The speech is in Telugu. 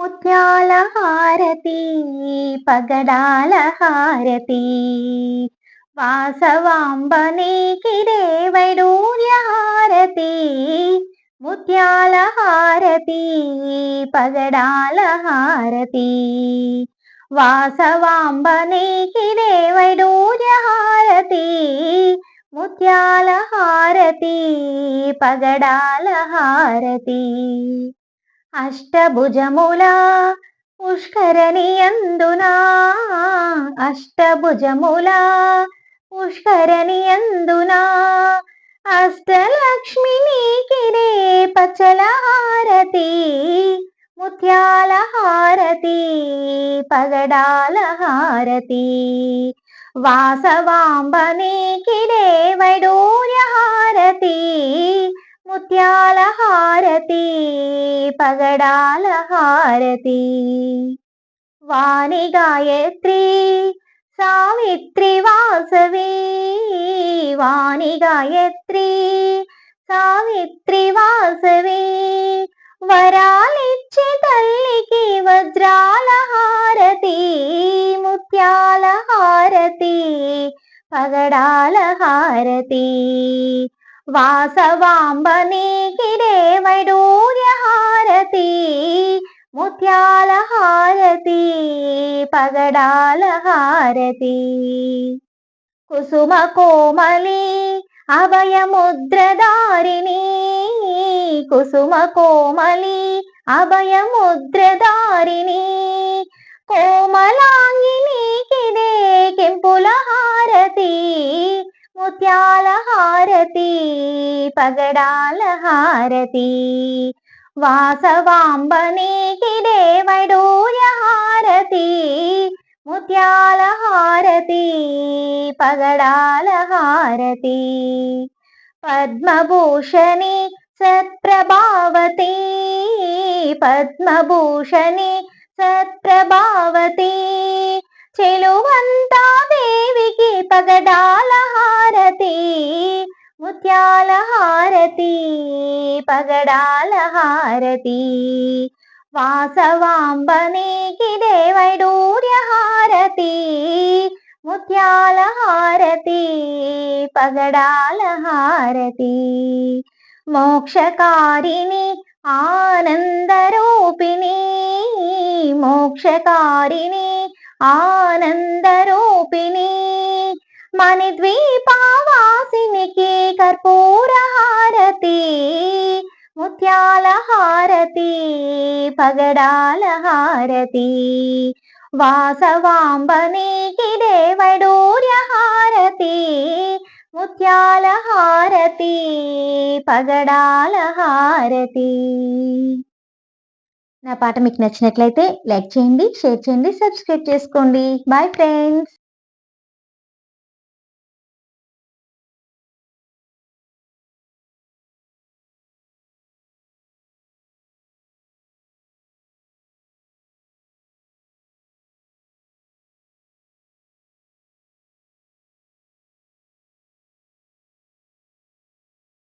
ముత్యాల హారతి పగడాల హారతి. వాసవాంబనే కిరేవడూర్య హారతి ముత్యాల హారతి పగడాల హారతి. వాసవాంబనే కిరేవడూర్య హారతి ముత్యాల హారతి పగడాల హారతి. అష్టభుజముల పుష్కరణియందునా? అష్టభుజముల పుష్కరణియందునా? అష్టలక్ష్మిని కిరే పచ్చల హారతి ముత్యాల హారతి పగడాల హారతి వాసవాంబని కిరే వైడూర్య హారతి ముత్యాల హారతి పగడాల హారతి. వాణి గాయత్రి సావిత్రి వాసవి. వాణి గాయత్రి సావిత్రి వాసవి. వరాలిచ్చి తల్లికి వజ్రాల హారతి ముత్యాల హారతి పగడాల హారతి. వాసవాంబని కిరేవడూర్య ముత్యాల హారతి పగడాల హారతి కుసుమ కోమలి అభయముద్రదారిణి కుసుమ కోమలి అభయముద్రదారిణి కోమలాంగిని కిదే కెంపుల హారతి ముత్యాల పగడాల హారతి. వాసవాంబనీకి దేవడూయ హారతి. ముత్యాల హారతి పగడాల హారతి. పద్మభూషణి సత్ప్రభావతి పద్మభూషణి సత్ప్రభావతి. చెలువంతా దేవికి పగడ ముత్యాల హారతి పగడాల హారతి. వాసవాంబనీకి దేవైడూర్య హారతి ముత్యాల హారతి పగడాల హారతి. మోక్షకారిణి ఆనందరూపిణి మోక్షకారిణి ఆనందరూపిణి. మణిద్వీపావాసినికి కర్పూర హారతి ముత్యాల హారతి పగడాల హారతి వాసవాంబనీకి దేవడూర్య హారతి ముత్యాల హారతి పగడాల హారతి నా పాట మీకు నచ్చినట్లయితే లైక్ చేయండి షేర్ చేయండి సబ్స్క్రైబ్ చేసుకోండి. Bye friends